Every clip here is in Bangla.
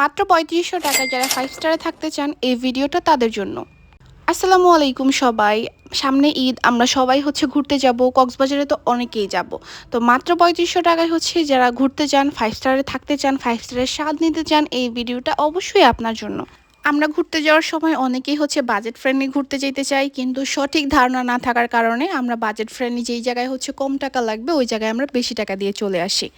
মাত্র পঁয়ত্রিশশো টাকা যারা ফাইভ স্টারে থাকতে চান এই ভিডিওটা তাদের জন্য। আসসালামু আলাইকুম সবাই। সামনে ঈদ, আমরা সবাই হচ্ছে ঘুরতে যাব। কক্সবাজারে তো অনেকেই যাব। তো মাত্র পঁয়ত্রিশশো টাকায় হচ্ছে যারা ঘুরতে চান ফাইভ স্টারে থাকতে চান ফাইভ স্টারের স্বাদ নিতে চান, এই ভিডিওটা অবশ্যই আপনার জন্য। আমরা ঘুরতে যাওয়ার সময় অনেকেই হচ্ছে বাজেট ফ্রেন্ডলি ঘুরতে যেতে চাই, কিন্তু সঠিক ধারণা না থাকার কারণে আমরা বাজেট ফ্রেন্ডলি যেই জায়গায় হচ্ছে কম টাকা লাগবে, ওই জায়গায় আমরা বেশি টাকা দিয়ে চলে আসি।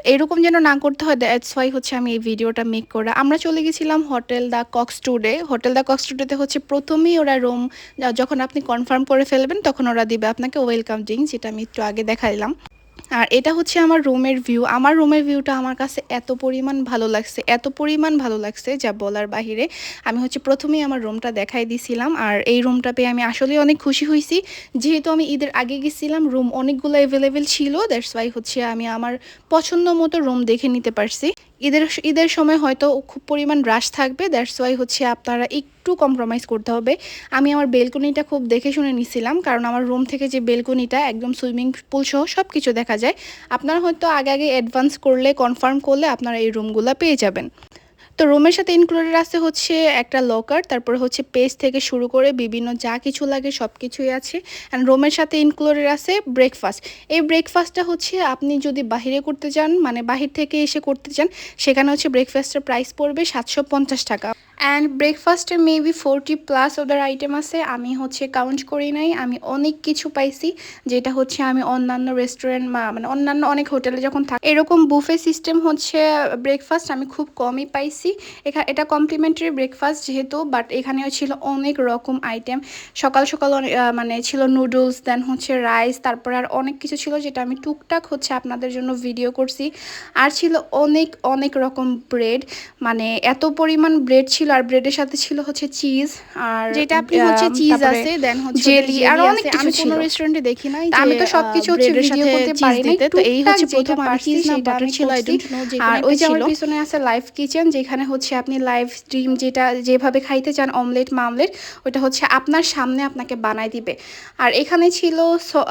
তো এরকম যেন না করতে হয় দ্যাটস ওয়াই হচ্ছে আমি এই ভিডিওটা মেক করা, আমরা চলে গেছিলাম hotel the Cox today, hotel the Cox টুডেতে হচ্ছে প্রথমেই ওরা রুম যখন আপনি কনফার্ম করে ফেলবেন, তখন ওরা দিবে আপনাকে ওয়েলকাম ড্রিঙ্ক যেটা আমি একটু আগে দেখাইলাম। আর এটা হচ্ছে আমার রুমের ভিউ আমার রুমের ভিউটা আমার কাছে এত পরিমাণ ভালো লাগছে, এত পরিমাণ ভালো লাগছে যা বলার বাহিরে। আমি হচ্ছে প্রথমেই আমার রুমটা দেখাই দিছিলাম আর এই রুমটা পেয়ে আমি আসলে অনেক খুশি হয়েছি। যেহেতু আমি ঈদের আগে গেছিলাম রুম অনেকগুলো অ্যাভেলেবেল ছিল দ্যাটস ওয়াই হচ্ছে আমি আমার পছন্দ মতো রুম দেখে নিতে পারছি। ঈদের ঈদের সময় হয়তো খুব পরিমাণ রাশ থাকবে দ্যাটস ওয়াই হচ্ছে আপনারা একটু কম্প্রোমাইজ করতে হবে। আমি আমার বেলকনিটা খুব দেখে শুনে নিছিলাম, কারণ আমার রুম থেকে যে বেলকনিটা একদম সুইমিং পুল সহ সব কিছু দেখা যায়, আপনারা হয়তো আগে আগে অ্যাডভান্স করলে কনফার্ম করলে আপনারা এই রুমগুলো পেয়ে যাবেন। তো রুমের সাথে ইনক্লুডেড আছে হচ্ছে একটা লকার তারপর হচ্ছে পেজ থেকে শুরু করে বিভিন্ন যা কিছু লাগে সব কিছুই আছে অ্যান্ড রুমের সাথে ইনক্লুডেড আছে ব্রেকফাস্ট এই ব্রেকফাস্টটা হচ্ছে আপনি যদি বাহিরে করতে চান মানে বাহির থেকে এসে করতে চান, সেখানে হচ্ছে ব্রেকফাস্টের প্রাইস পড়বে সাতশো পঞ্চাশ টাকা। অ্যান্ড ব্রেকফাস্টে মেবি ফোরটি প্লাস ওদের আইটেম আছে। আমি হচ্ছে কাউন্ট করি নাই। আমি অনেক কিছু পাইছি, যেটা হচ্ছে আমি অন্যান্য রেস্টুরেন্ট মানে অন্যান্য অনেক হোটেলে যখন থাকি, এরকম বুফে সিস্টেম হচ্ছে ব্রেকফাস্ট আমি খুব কমই পাইছি। এখানে এটা কমপ্লিমেন্টারি ব্রেকফাস্ট যেহেতু বাট এখানেও ছিল অনেক রকম আইটেম সকাল সকাল মানে ছিল নুডলস দেন হচ্ছে রাইস তারপরে আর অনেক কিছু ছিল যেটা আমি টুকটাক হচ্ছে আপনাদের জন্য ভিডিও করছি। আর ছিল অনেক অনেক রকম ব্রেড মানে এত পরিমাণ ব্রেড ছিল আর ব্রেডের সাথে ছিল হচ্ছে চিজ আর যেটা আপনি হচ্ছে চিজ আছে দেন হচ্ছে জেলি আর আর অনেক কিছু আমি ছিল। কোনো রেস্টুরেন্টে দেখি নাই তা আমি তো সবকিছু হচ্ছে ব্রেডের ভিডিও সাথে করতে পারি নাই তো এই হচ্ছে প্রথম আমি পারছি না আমি ছিল, করছি। don't know, আর ওই যে আমার পিছনে আছে লাইভ কিচেন যেখানে হচ্ছে আপনি লাইভ স্ট্রিম যেটা যেভাবে খাইতে চান অমলেট মামলেট ওটা হচ্ছে আপনার সামনে আপনাকে বানায় দিবে। আর এখানে ছিল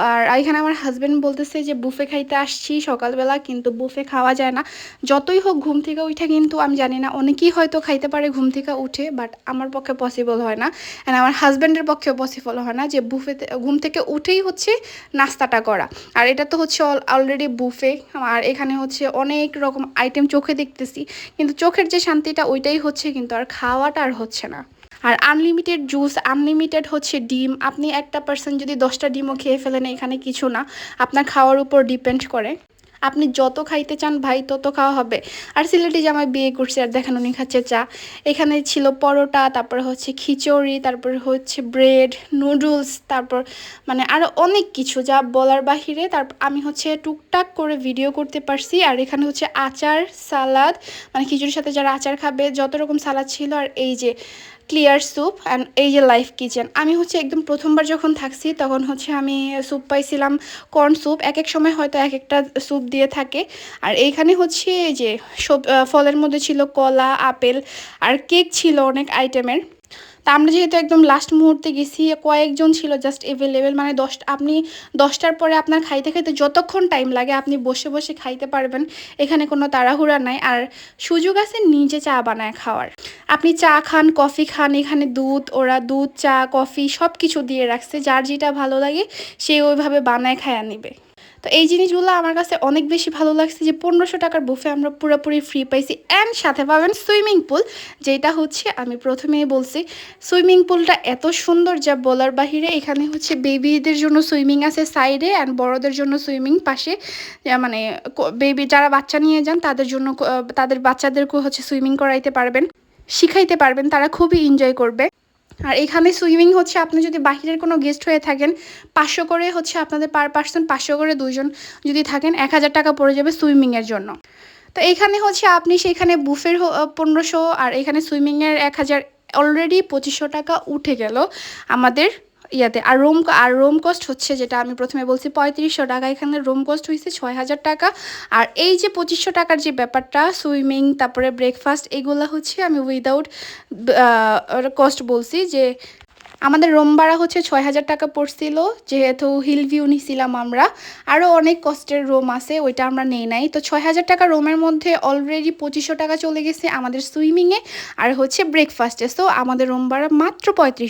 আর এখানে আমার হাজবেন্ড বলতেছে যে বুফে খাইতে আসছি সকালবেলা কিন্তু বুফে খাওয়া যায় না। যতই হোক ঘুম থেকে উঠে কিন্তু আমি জানি না অনেকেই হয়তো খাইতে পারে ঘুম থেকে উঠে বাট আমার পক্ষে পসিবল হয় না। অ্যান্ড আমার হাজব্যান্ডের পক্ষেও পসিবল হয় না যে বুফেতে ঘুম থেকে উঠেই হচ্ছে নাস্তাটা করা। আর এটা তো হচ্ছে অলরেডি বুফে আর এখানে হচ্ছে অনেক রকম আইটেম চোখে দেখতেছি। কিন্তু চোখের যে শান্তিটা, ওইটাই হচ্ছে কিন্তু আর খাওয়াটা আর হচ্ছে না। আর আনলিমিটেড জুস আনলিমিটেড হচ্ছে ডিম। আপনি একটা পার্সন যদি দশটা ডিমও খেয়ে ফেলেন, এখানে কিছু না। আপনার খাওয়ার উপর ডিপেন্ড করে। আপনি যত খাইতে চান ভাই, তত খাওয়া হবে। আর সিলেটি জামাই বিয়ে করছে আর দেখেন উনি খাচ্ছে চা। এখানে ছিল পরোটা, তারপর হচ্ছে খিচুড়ি, তারপর হচ্ছে ব্রেড, নুডলস, তারপর মানে আরও অনেক কিছু যা বলার বাহিরে। তারপর আমি হচ্ছে টুকটাক করে ভিডিও করতে পারছি। আর এখানে হচ্ছে আচার, সালাদ মানে খিচুড়ির সাথে যারা আচার খাবে, যত রকম সালাদ ছিল আর এই যে ক্লিয়ার স্যুপ অ্যান্ড এই যে লাইফ কিচেন আমি হচ্ছে একদম প্রথমবার যখন থাকছি, তখন হচ্ছে আমি স্যুপ পাইছিলাম কর্ন স্যুপ এক এক সময় হয়তো এক একটা স্যুপ দিয়ে থাকে। আর এইখানে হচ্ছে যে সব ফলের মধ্যে ছিল কলা, আপেল, আর কেক ছিল অনেক আইটেমের তা আমরা যেহেতু একদম লাস্ট মুহূর্তে গেছি, কয়েকজন ছিল জাস্ট অ্যাভেলেবেল মানে দশ, আপনি দশটার পরে আপনার খাইতে খাইতে যতক্ষণ টাইম লাগে আপনি বসে বসে খাইতে পারবেন। এখানে কোনো তাড়াহুড়া নাই। আর সুযোগ আছে নিজে চা বানায় খাওয়ার। আপনি চা খান কফি খান, এখানে দুধ, ওরা দুধ, চা কফি সব কিছু দিয়ে রাখছে। যার যেটা ভালো লাগে সে ওইভাবে বানায় খায়া নিবে। তো এই জিনিসগুলো আমার কাছে অনেক বেশি ভালো লাগছে যে পনেরোশো টাকার বুফে আমরা পুরোপুরি ফ্রি পাইছি অ্যান্ড সাথে পাবেন সুইমিং পুল যেটা হচ্ছে আমি প্রথমেই বলছি সুইমিং পুলটা এত সুন্দর যা বলার বাহিরে, এখানে হচ্ছে বেবিদের জন্য সুইমিং আছে সাইডে অ্যান্ড বড়দের জন্য সুইমিং পাশে মানে বেবি যারা বাচ্চা নিয়ে যান তাদের জন্য তাদের বাচ্চাদেরকেও হচ্ছে সুইমিং করাইতে পারবেন, শিখাইতে পারবেন, তারা খুবই এনজয় করবে। আর এখানে সুইমিং হচ্ছে, আপনি যদি বাহিরের কোনো গেস্ট হয়ে থাকেন, পাঁচশো করে হচ্ছে আপনাদের পার পার্সন পাঁচশো করে দুজন যদি থাকেন, এক হাজার টাকা পড়ে যাবে সুইমিংয়ের জন্য। তো এইখানে হচ্ছে আপনি সেখানে বুফের পনেরোশো আর এখানে সুইমিংয়ের এক হাজার, অলরেডি পঁচিশশো টাকা উঠে গেল আমাদের ইয়াতে। আর রুম আর রুম কস্ট হচ্ছে যেটা আমি প্রথমে বলছি পঁয়ত্রিশশো টাকা। এখানে রুম কস্ট হয়েছে ছয় হাজার টাকা। আর এই যে পঁচিশশো টাকার যে ব্যাপারটা সুইমিং তারপরে ব্রেকফাস্ট এগুলো হচ্ছে আমি উইদাউট কস্ট বলছি যে আমাদের রুম ভাড়া হচ্ছে ছয় হাজার টাকা পড়ছিল। যেহেতু হিল ভিউ নিছিলাম আমরা। আরও অনেক কষ্টের রুম আছে, ওইটা আমরা নেই নাই। তো ছয় হাজার টাকা রুমের মধ্যে অলরেডি পঁচিশশো টাকা চলে গেছে আমাদের সুইমিংয়ে আর হচ্ছে ব্রেকফাস্টে সো আমাদের রুম ভাড়া মাত্র পঁয়ত্রিশ